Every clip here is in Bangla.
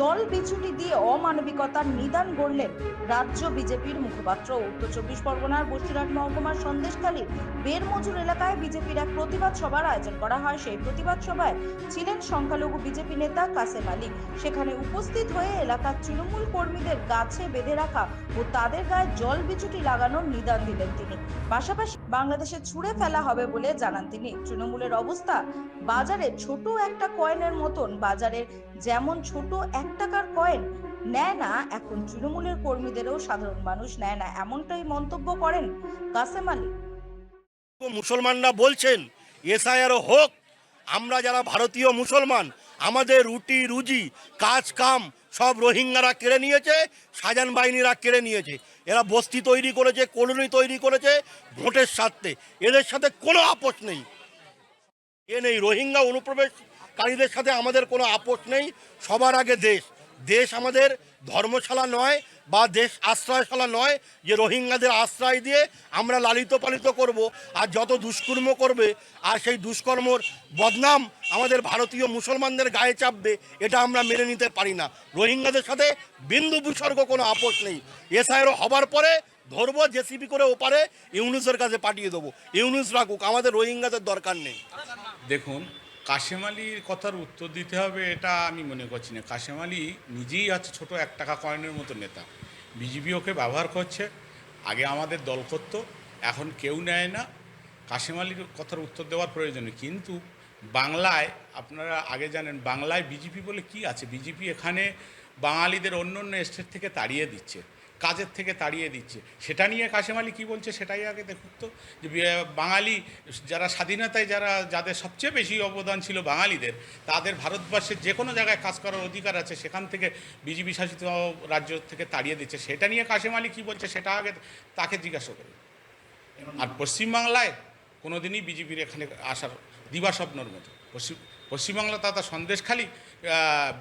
জল বিচুটি দিয়ে অমানবিকতার নিদান গড়লেন রাজ্য বিজেপির মুখপাত্র। উত্তর চব্বিশ পরগনার বসিরহাট মহকুমার সন্দেশখালী বেরমজুর এলাকায় বিজেপির এক প্রতিবাদ সভার আয়োজন করা হয়। সেই প্রতিবাদ সভায় ছিলেন সংখ্যালঘু বিজেপি নেতা কাসেম আলী। সেখানে উপস্থিত হয়ে এলাকার তৃণমূল কর্মীদের গাছে বেঁধে রাখা ও তাদের গায়ে জল বিচুটি লাগানোর নিদান দিলেন তিনি। পাশাপাশি বাংলাদেশে ছুঁড়ে ফেলা হবে বলে জানান তিনি। তৃণমূলের অবস্থা বাজারে ছোট একটা কয়েনের মতন। বাজারের যেমন ছোট এক টাকার কয়েন? নেয় না। এখন তৃণমূলের কর্মীদেরও সাধারণ মানুষ নেয় না। এমনটাই মন্তব্য করেন কাসেম আলী। মুসলমানরা বলছেন, এসআইআরও হোক। আমরা যারা ভারতীয় মুসলমান, আমাদের রুটি, রুজি, কাজ, কাম সব রোহিঙ্গারা কেড়ে নিয়েছে, সাজান বাহিনীরা কেড়ে নিয়েছে। এরা বস্তি তৈরি করেছে, কলোনি তৈরি করেছে ভোটের স্বার্থে। এদের সাথে কোনো আপোষ নেই। এ নেই। রোহিঙ্গা অনুপ্রবেশকারীদের সাথে আমাদের কোনো আপোষ নেই, সবার আগে দেশ। দেশ আমাদের ধর্মশালা নয় বা দেশ আশ্রয়শালা নয়, যে রোহিঙ্গাদের আশ্রয় দিয়ে আমরা লালিত পালিত করব আর যত দুষ্কর্ম করবে আর সেই দুষ্কর্মর বদনাম আমাদের ভারতীয় মুসলমানদের গায়ে চাপবে, এটা আমরা মেনে নিতে পারি না। রোহিঙ্গাদের সাথে বিন্দু বিসর্গ কোনো আপোষ নেই। এসআইরও হবার পরে ধরবো, জেসিবি করে ওপারে ইউনুসের কাছে পাঠিয়ে দেবো। ইউনুস রাখুক, আমাদের রোহিঙ্গাদের দরকার নেই। দেখুন কাশেম আলীর কথার উত্তর দিতে হবে এটা আমি মনে করছি না। কাশেম আলী নিজেই আছে ছোট এক টাকা কয়েনের মতো নেতা। বিজেপি ওকে ব্যবহার করছে, আগে আমাদের দল করত, এখন কেউ নেয় না। কাশেম আলীর কথার উত্তর দেওয়ার প্রয়োজন কিন্তু বাংলায়, আপনারা আগে জানেন, বাংলায় বিজেপি বলে কি আছে? বিজেপি এখানে বাঙালিদের অন্য অন্য স্টেট থেকে তাড়িয়ে দিচ্ছে। কাজের থেকে তাড়িয়ে দিচ্ছে। সেটা নিয়ে কাশেম আলী কী বলছে সেটাই আগে দেখুন তো। যে বাঙালি, যারা স্বাধীনতায় যারা, যাদের সবচেয়ে বেশি অবদান ছিল বাঙালিদের, তাদের ভারতবর্ষের যে কোনো জায়গায় কাজ করার অধিকার আছে, সেখান থেকে বিজেপি শাসিত রাজ্য থেকে তাড়িয়ে দিচ্ছে। সেটা নিয়ে কাশেম আলী কী বলছে সেটা আগে তাকে জিজ্ঞাসা করি আর পশ্চিমবাংলায় কোনো দিনই বিজেপির এখানে আসার দিবাস্বপ্নর মতো। পশ্চিম, পশ্চিমবাংলা তথা সন্দেশখালী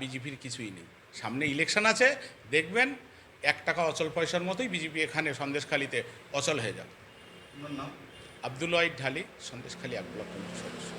বিজেপির কিছুই নেই। সামনে ইলেকশন আছে, দেখবেন এক টাকা অচল পয়সার মতোই বিজেপি এখানে সন্দেশখালিতে অচল হয়ে যাবে। আব্দুল ওয়াহিদ ঢালি সন্দেশখালী এক ব্লক কমিটির সদস্য।